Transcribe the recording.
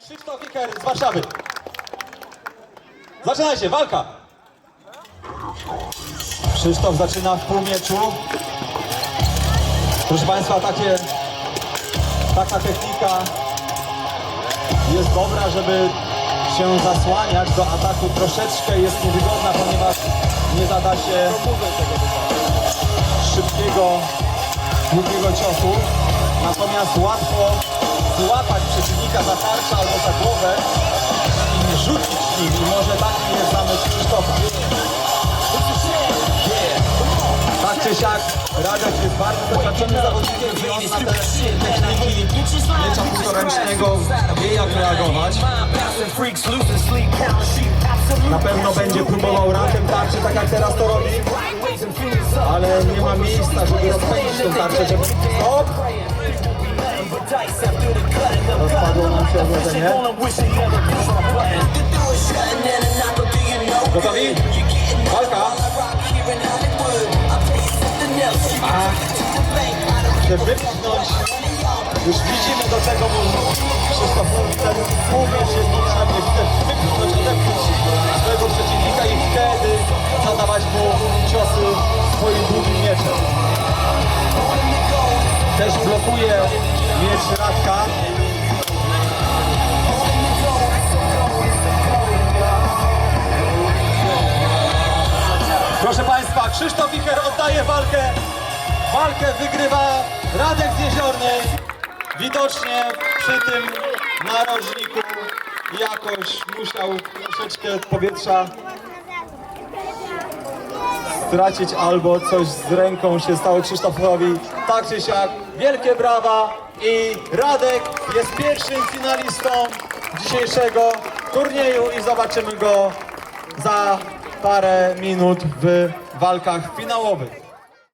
Krzysztof Wicher z Warszawy. Zaczynajcie, walka! Krzysztof zaczyna w półmieczu. Proszę Państwa, takie, taka technika jest dobra, żeby się zasłaniać do ataku. Troszeczkę jest niewygodna, ponieważ nie zada się szybkiego, długiego ciosu. Natomiast łatwo złapać przeciwnika za tarczę albo za głowę i rzucić nim. I może taki jest zamysł Krzysztofa. Tak czy siak, Radek jest bardzo doświadczony zawodnikiem i on na te techniki miecza półtoręcznego wie jak reagować. Na pewno będzie próbował rankiem tarczy, tak jak teraz to robi, ale nie ma miejsca, żeby rozpędzić tę tarczę, żeby... Stop! Się ogrodzenie. Gotowi? Walka! Chce wypchnąć. Już widzimy do czego mu Krzysztof mówi. Ten półmiecz jest potrzebny. Chce wypchnąć, odepchnąć swojego przeciwnika i wtedy zadawać mu ciosy swoim długim mieczem. Też blokuje miecz Radka. Państwa, Krzysztof Wicher oddaje walkę. Walkę wygrywa Radek z. Widocznie przy tym narożniku jakoś musiał troszeczkę powietrza stracić albo coś z ręką się stało Krzysztofowi. Tak czy siak, wielkie brawa i Radek jest pierwszym finalistą dzisiejszego turnieju i zobaczymy go za parę minut w walkach finałowych.